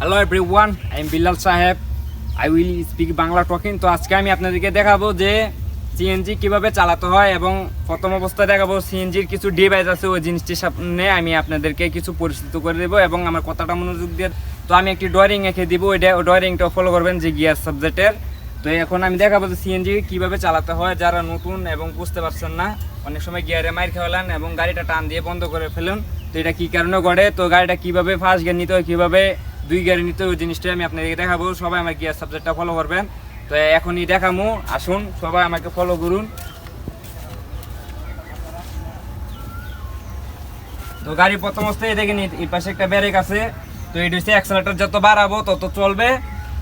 Hello everyone I am Billal Saheb I will speak Bangla talking তো আজকে আমি আপনাদেরকে দেখাবো যে সিএনজি কীভাবে চালাতে হয় এবং প্রথম অবস্থায় দেখাবো সিএনজির কিছু ডিভাইস আছে ওই জিনিসটির সামনে। আমি আপনাদেরকে কিছু পরিচিত করে দেবো এবং আমার কথাটা মনোযোগ দিয়ে তো আমি একটি ড্রয়িং এঁকে দিব। ওইটা ড্রয়িংটা ফলো করবেন যে গিয়ার সাবজেক্টের তো এখন আমি দেখাবো যে সিএনজি কীভাবে চালাতে হয়। যারা নতুন এবং বুঝতে পারছেন না, অনেক সময় গিয়ারে মাইর খেলান এবং গাড়িটা টান দিয়ে বন্ধ করে ফেলুন। তো এটা কী কারণে ঘটে? তো গাড়িটা কীভাবে ফার্স্ট গিয়ার নিতে হয়, কীভাবে দুই গাড়ি নিতে ওই জিনিসটা আমি আপনাদেরকে দেখাবো। সবাই আমার গিয়ার সাবজেক্টটা ফলো করবেন। তো এখনই দেখামু, আসুন, সবাই আমাকে ফলো করুন। তো গাড়ি প্রথম অবস্থায় দেখেন, এই- পাশে একটা ব্যারেক আছে। তো এটা হচ্ছে অ্যাক্সেলেটার যত বাড়াবো তত চলবে।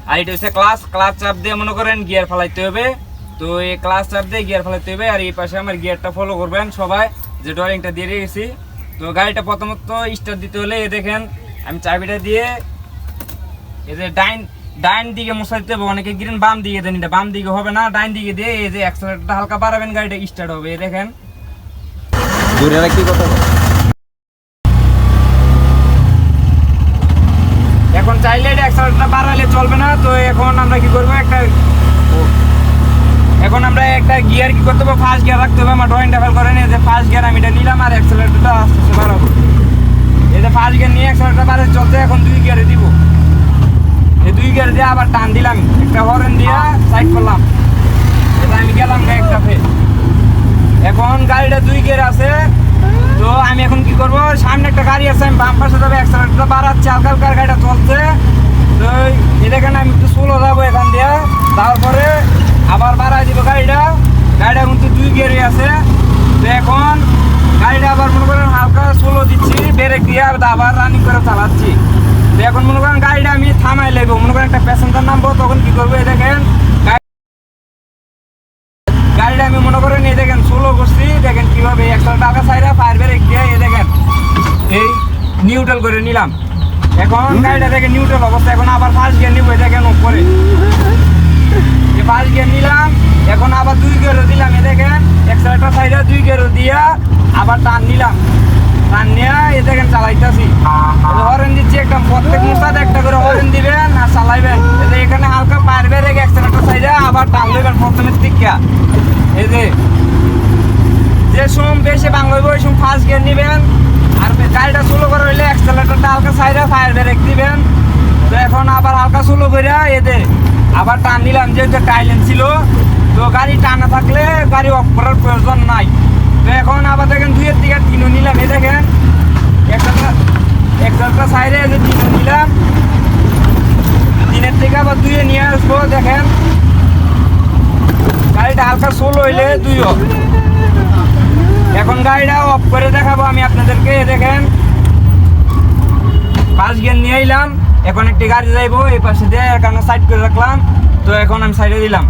আর এটা হচ্ছে ক্লাস ক্লাস চাপ দিয়ে মনে করেন গিয়ার ফেলাইতে হবে। তো এই ক্লাস চাপ দিয়ে গিয়ার ফেলাইতে হবে। আর এই পাশে আমার গিয়ারটা ফলো করবেন সবাই, যে ড্রয়িংটা দিয়ে রেখেছি। তো গাড়িটা প্রথমত স্টার্ট দিতে হলে দেখেন, আমি চাবিটা দিয়ে এই যে ডাইন ডাইন দিকে মশা দিতে হবে অনেকে গিরেন বাম দিকে দেন এটা বাম দিকে হবে না ডাইন দিকে দিয়ে এই যে অ্যাক্সেলেটারটা হালকা বাড়াবেন গাড়িটা স্টার্ট হবে এই দেখেন। দূরে রাখি কথা এখন চাইলে এটা অ্যাক্সেলেটারটা বাড়ালে চলবে না তো এখন আমরা কি করব একটা এখন আমরা একটা গিয়ার কি করতে হবে ফার্স্ট গিয়ার রাখতে হবে আমার ড্রয়িংটা ফেল করেন এই যে ফার্স্ট গিয়ার আমি এটা নিলাম আর অ্যাক্সেলেটারটা আস্তে আস্তে বাড়াবো। এই যে ফার্স্ট গিয়ার নিয়ে অ্যাক্সেলেটার বাড়ে চলতে এখন দুই গিয়ারে দিব। এই দুই গিয়ার দিয়ে আবার টান দিলাম। একটা হরেন দিয়ে সাইড করলাম। এটা আমি গেলাম একটাতে এখন গাড়িটা দুই গিয়ার আছে। তো আমি এখন কি করব? সামনে একটা গাড়ি আছে, আমি বাম পাশে যাবে অ্যাক্সেলেটারটা বাড়াচ্ছি হালকা হালকা গাড়িটা চলছে। তো এই দেখেন আমি একটু স্লো যাব এখান দিয়ে। তারপরে আবার বাড়াই দিব গাড়িটা। গাড়িটা কিন্তু দুই গিয়ারই আছে। তো এখন গাড়িটা আবার মনে করেন হালকা স্লো দিচ্ছি ব্রেক দিয়ে আবার রানিং করে চালাচ্ছি তো এখন মনে করেন গাড়িটা আমি থামাই লেবো মনে করেন একটা প্যাসেঞ্জার নামবো, তখন কি করব? এই দেখেন গাড়িটা আমি মনে করেন, এই দেখেন স্লো করছি দেখেন কীভাবে একটা টাকা সাইডে ফায়ার ব্রেক এই দেখেন, এই নিউট্রাল করে নিলাম। এখন গাড়িটা দেখেন নিউট্রাল অবস্থা, এখন আবার ফার্স্ট গিয়ার নিব দেখেন উপরে। ফার্স্ট গিয়ার নিলাম, এখন আবার দুই গিয়ার দিলাম এ দেখেন এক্সেলেটার সাইডে দুই গিয়ার দিয়া আবার টান নিলাম। টান নিয়ে এই দেখেন চালাইতেছি। হরেন দিচ্ছি, একটা প্রত্যেক মুসাতে একটা করে হরেন দিবেন আর চালাইবেন এই যে এখানে হালকা ফায়ার ব্রেক এক্সেলেটার সাইডে আবার টান দিবেন প্রথমের দিকে এই যে যে সোম বেশি বাংলা হইব ওই সময় ফার্স্ট গিয়ার নিবেন, আর গাড়িটা স্লো করে হইলে অ্যাক্সেলেটারটা হালকা সাইডে ফায়ার ব্রেক দিবেন। তো এখন আবার হালকা স্লো করে এদের আবার টান নিলাম, যেহেতু টাইলেন ছিল। তো গাড়ি টানা থাকলে গাড়ি অফ করার প্রয়োজন নাই। তো এখন আবার দেখেন দুইয়ের দিকে তিনও নিলাম, এই দেখেন। একটা একটা সাইডে যে তিনও নিলাম। তিনের থেকে আবার দুইয়ে নিয়ে আসব, দেখেন। গাড়িটা হালকা সোলো হইলে দুইও। গাড়িটা অফ করে দেখাবো আমি আপনাদেরকে, দেখেন। পাঁচ গিয়ার নিয়ে এলাম এখন একটি গাড়ি যাইবো, এই পাশে দিয়ে এখানে সাইড করে রাখলাম, তো এখন আমি সাইডে দিলাম।